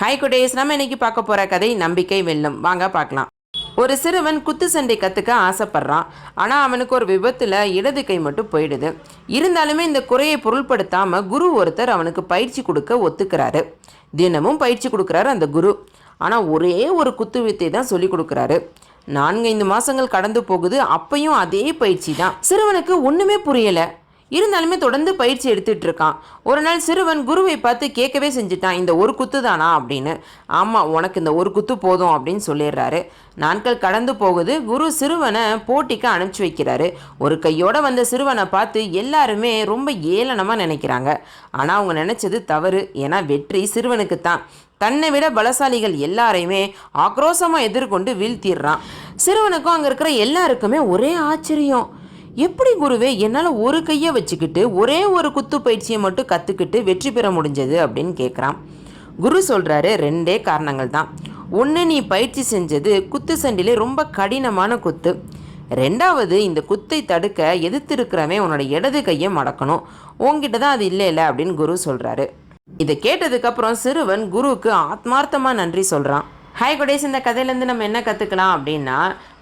Hi குடேஸ் நம்ம இன்னைக்கு பார்க்க போகிற கதை நம்பிக்கை வெல்லும். வாங்க பார்க்கலாம். ஒரு சிறுவன் குத்து சண்டை கற்றுக்க ஆசைப்பட்றான். ஆனால் அவனுக்கு ஒரு விபத்தில் இடது கை மட்டும் போயிடுது. இருந்தாலுமே இந்த குறையை பொருள்படுத்தாமல் குரு ஒருத்தர் அவனுக்கு பயிற்சி கொடுக்க ஒத்துக்கிறாரு. தினமும் பயிற்சி கொடுக்குறாரு அந்த குரு. ஆனால் ஒரே ஒரு குத்து வித்தை தான் சொல்லி கொடுக்குறாரு. நான்கைந்து மாதங்கள் கடந்து போகுது. அப்பையும் அதே பயிற்சி தான். சிறுவனுக்கு ஒன்றுமே புரியலை. இருந்தாலுமே தொடர்ந்து பயிற்சி எடுத்துட்டு இருக்கான் ஒரு நாள் சிறுவன் குருவை பார்த்து கேட்கவே செஞ்சுட்டான் இந்த ஒரு குத்து தானா? அப்படின்னு. ஆமாம் உனக்கு இந்த ஒரு குத்து போதும் அப்படின்னு சொல்லிடுறாரு. நாட்கள் கடந்து போகுது. குரு சிறுவனை போட்டிக்கு அனுப்பிச்சி வைக்கிறாரு. ஒரு கையோட வந்த சிறுவனை பார்த்து எல்லாருமே ரொம்ப ஏளனமாக நினைக்கிறாங்க. ஆனால் அவங்க நினச்சது தவறு. ஏன்னா வெற்றி சிறுவனுக்கு தான் தன்னை விட பலசாலிகள் எல்லாரையுமே ஆக்ரோஷமாக எதிர்கொண்டு வீழ்த்திடுறான். சிறுவனுக்கும் அங்கே இருக்கிற எல்லாருக்குமே ஒரே ஆச்சரியம். எப்படி குருவே என்னால் ஒரு கையை வச்சுக்கிட்டு ஒரே ஒரு குத்து பயிற்சியை மட்டும் கற்றுக்கிட்டு வெற்றி பெற முடிஞ்சது அப்படின்னு கேட்குறான் குரு சொல்கிறாரு ரெண்டே காரணங்கள் தான். ஒன்று நீ பயிற்சி செஞ்சது குத்து சண்டிலே ரொம்ப கடினமான குத்து. ரெண்டாவது இந்த குத்தை தடுக்க எதிர்த்திருக்கிறவன் உன்னோட இடது கையை மடக்கணும். உங்ககிட்ட தான் அது இல்லை இல்லை அப்படின்னு குரு சொல்கிறாரு இதை கேட்டதுக்கப்புறம் சிறுவன் குருவுக்கு ஆத்மார்த்தமாக நன்றி சொல்கிறான் ஹாய் குடேஸ் இந்த கதையிலேருந்து நம்ம என்ன கற்றுக்கலாம் அப்படின்னா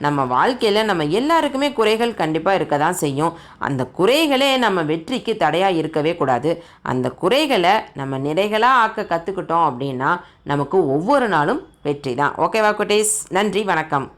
நம்ம வாழ்க்கையில் நம்ம எல்லாருக்குமே குறைகள் கண்டிப்பாக இருக்க தான் செய்யும். அந்த குறைகளே நம்ம வெற்றிக்கு தடையாக இருக்கவே கூடாது. அந்த குறைகளை நம்ம நிறைகளாக ஆக்க கற்றுக்கிட்டோம் அப்படின்னா நமக்கு ஒவ்வொரு நாளும் வெற்றி தான் ஓகேவா குட்டேஸ் நன்றி வணக்கம்.